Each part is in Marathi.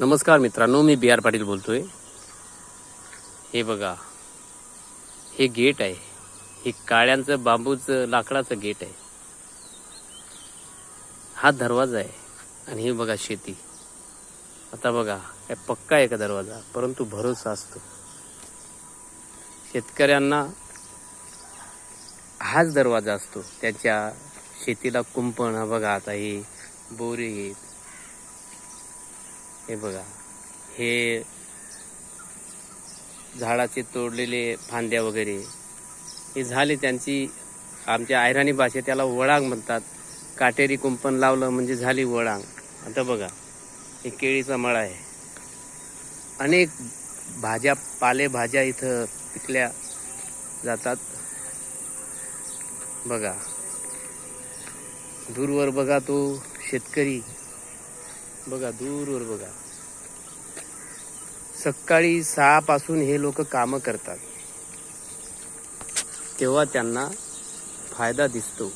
नमस्कार मित्रांनो मी बी आर पाटील बोलतोय. हे बघा हे गेट आहे. हे काळ्यांचं बांबूचं लाकडाचं गेट आहे. हा दरवाजा आहे आणि हे बघा शेती. आता बघा काय पक्का आहे का दरवाजा? परंतु भरोसा असतो. शेतकऱ्यांना हाच दरवाजा असतो. त्याच्या शेतीला कुंपण हा बघा आता हे बोरे आहेत. हे बघा. हे झाडाचे तोडलेले फांद्या वगैरे हे झाले त्यांची आमच्या आयराणी भाषेत त्याला वळांग म्हणतात. काटेरी कुंपण लावलं म्हणजे झाली वळांग. आता बघा हे केळीचा मळा आहे. अनेक भाज्या पालेभाज्या इथं पिकल्या जातात. बघा. दूरवर बघा तो शेतकरी. बघा दूरवर बघा. सकाळी सहा पासून हे लोक कामं करतात. तेव्हा त्यांना फायदा दिसतो.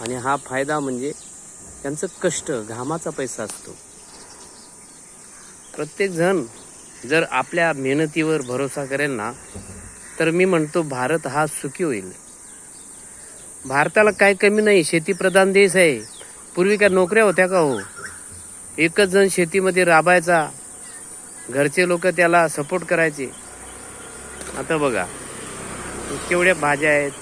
आणि हा फायदा म्हणजे त्यांचं कष्ट घामाचा पैसा असतो. प्रत्येक जण जर आपल्या मेहनतीवर भरोसा करेल ना तर मी म्हणतो भारत हा सुखी होईल. भारताला काय कमी नाही शेतीप्रधान देश आहे. पूर्वी काय नोकऱ्या होत्या का हो? एकच जण शेतीमध्ये राबायचा. घरचे लोक त्याला सपोर्ट करायचे. आता बघा केवढ्या भाज्या आहेत.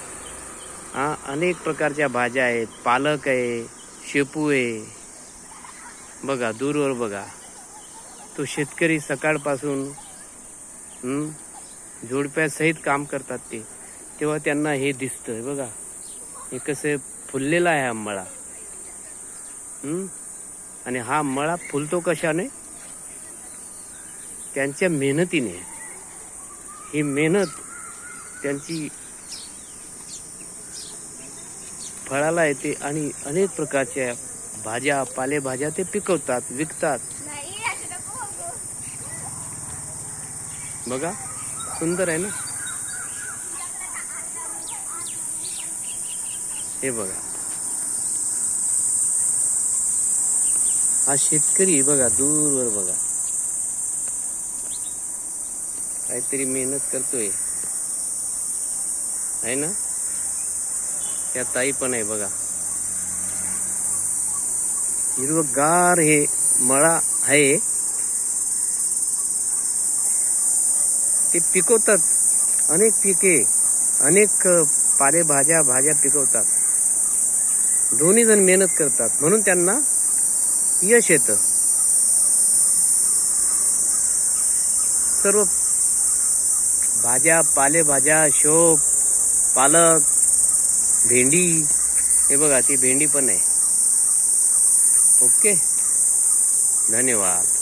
हा अनेक प्रकारच्या भाज्या आहेत. पालक आहे शेपू आहे. बघा दूरवर बघा. तो शेतकरी सकाळपासून जोडप्यासहित काम करतात ते. तेव्हा त्यांना हे दिसतं बघा हे कसं फुललेला आहे आंबळा. आणि हा मळा फुलतो कशाने? त्यांच्या मेहनतीने. ही मेहनत त्यांची फळाला येते आणि अनेक प्रकारच्या भाज्या पालेभाज्या ते पिकवतात विकतात. बघा सुंदर आहे ना? हे बघा. हा शेतकरी बघा दूरवर बघा. काहीतरी मेहनत करतोय. आहे ना? त्या ताई पण आहे बघा. हिरवगार हे मळा आहे. ते पिकवतात. अनेक पिके अनेक पालेभाज्या भाज्या पिकवतात. दोन्ही जण मेहनत करतात. म्हणून त्यांना यश येतं. सर्व भाज्या पालेभाज्या शोप पालक भेंडी हे बघा ती भेंडी पण आहे. ओके. धन्यवाद.